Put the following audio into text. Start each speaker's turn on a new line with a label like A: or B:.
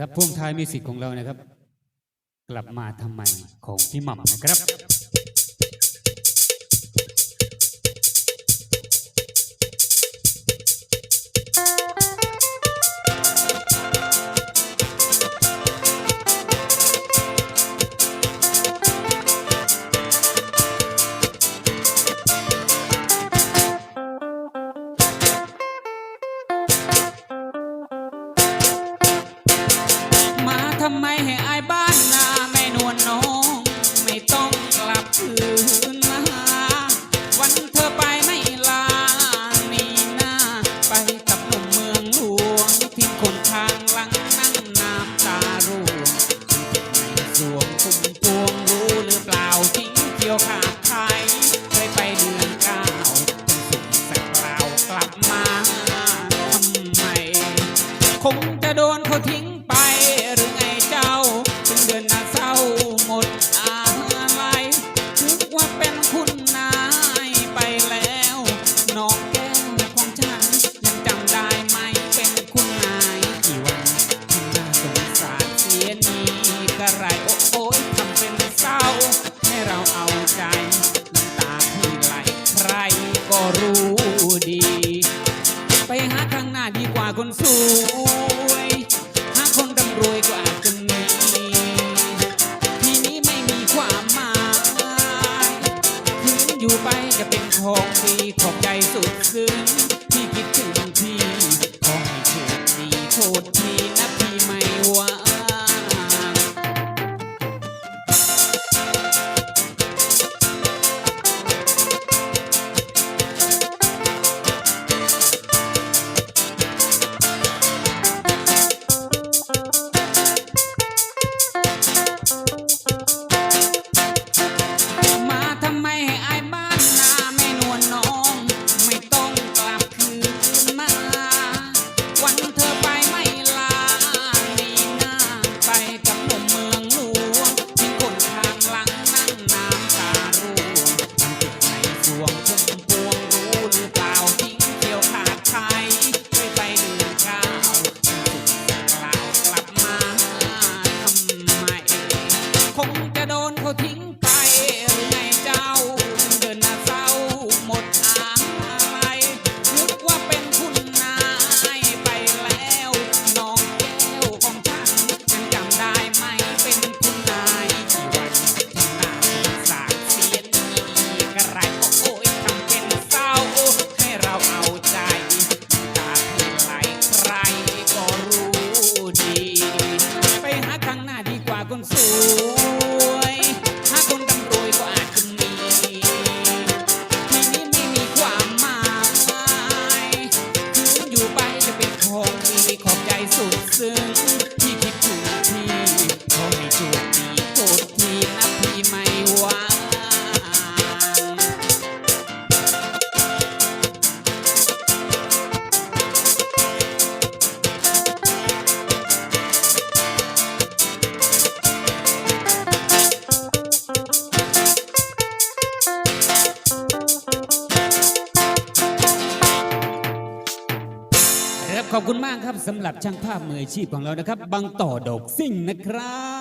A: ครับพวงท้ายมิวสิกของเรานะครับ กลับมาทำไมของพี่หม่ำนะครับำ
B: ไมให้อายบ้านนาแม่นวลน้อง ไม่ต้องกลับคืนมาวันเธอไปไม่ลานี่นาไปกับหนุ่มเมืองหลวงทิ้งคนทางหลังนั่งน้ำตาร่วงในสวงคุ้มพวงรู้หรือเปล่าทิ้งเกี่ยวขาดไทยเคยไปเดือนเก้าเป็นสุขสักคราวกลับมาทำไม คงจะโดนเขาทิ้งไป ไปหาข้างหน้าดีกว่าคนสวย หาคนร่ำรวยก็อาจจะมีทีนี้ไม่มีความหมายคืนอยู่ไปจะเป็นของดีขอบใจสุดซึ้ง
A: ครับขอบคุณมากครับสำหรับช่างภาพมืออาชีพของเรานะครับบังต่อดอกซิ่งนะครับ